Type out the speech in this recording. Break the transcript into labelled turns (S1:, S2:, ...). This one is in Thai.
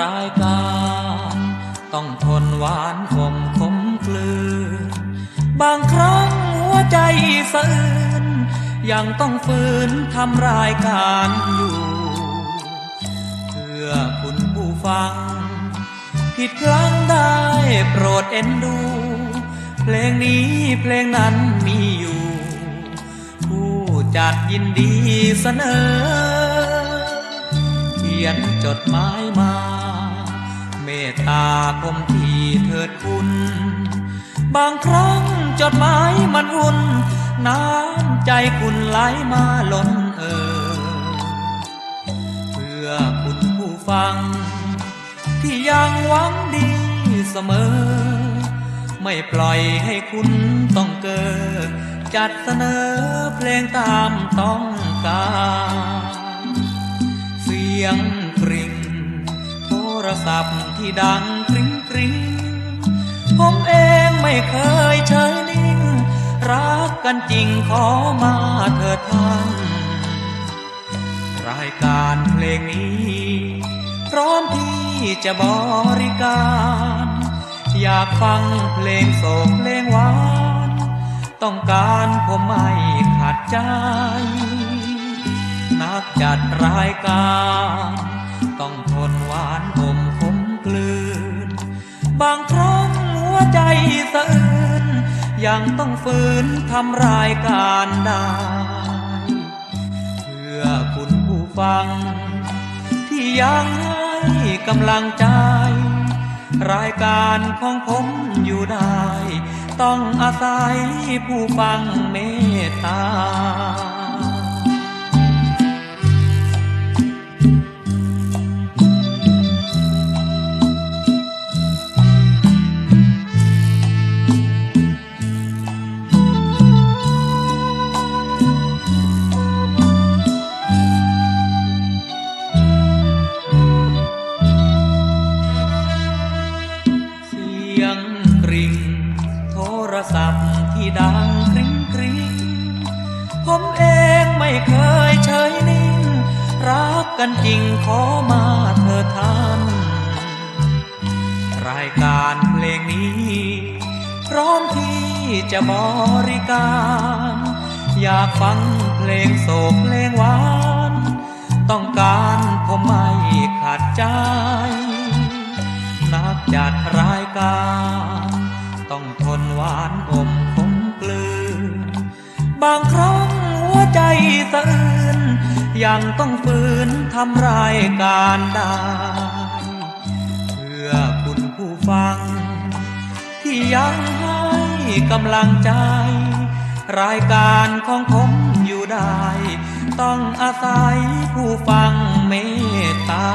S1: รายการต้องทนหวานขมขมกลืน บางครั้งหัวใจสะอื้นยังต้องฝืนทำรายการอยู่ เพื่อคุณผู้ฟัง ผิดพลั้งได้โปรดเอ็นดู เพลงนี้เพลงนั้นมีอยู่ ผู้จัดยินดีเสนอ ขียนจดหมายมา เมตตาคมทีเถิดคุณ บางครั้งจดหมายมันวุ่น น้ำใจคุณไหลมาล้นเอ่อเพื่อคุณผู้ฟัง ที่ยังหวังดีเสมอ ไม่ปล่อยให้คุณต้องเกิดจัดเสนอเพลงตามต้องการ สียงกริ่งโทรศัพท์ที่ดังกริ้งกริ้งผมเองไม่เคยเฉยนิ่ง รักกันจริงขอมาเถิดท่านรายการเพลงนี้ พร้อมที่จะบริการ อยากฟังเพลงโศกเพลงหวาน ต้องการผมไม่ขัดใจ นักจัดรายการ ต้องทนหวานอมขมกลืน บางครั้งหัวใจสะอื้นยังต้องฝืนทำรายการได้ เพื่อคุณผู้ฟัง ที่ยังให้กำลังใจ รายการของผมอยู่ได้ ต้องอาศัยผู้ฟังเมตตา สียงกริ่งโทรศัพท์ที่ดังกริ้งกริ้งผมเองไม่เคยเฉยนิ่ง รักกันจริงขอมาเถิดท่าน รายการเพลงนี้ พร้อมที่จะบริการ อยากฟังเพลงโศกเพลงหวาน ต้องการผมม่ขัานอมขมกลืน บางครั้งหัวใจสะอื้นยังต้องฝืนทำรายการได้ เพื่อคุณผู้ฟัง ที่ยังให้กำลังใจ รายการของผมอยู่ได้ ต้องอาศัยผู้ฟังเมตตา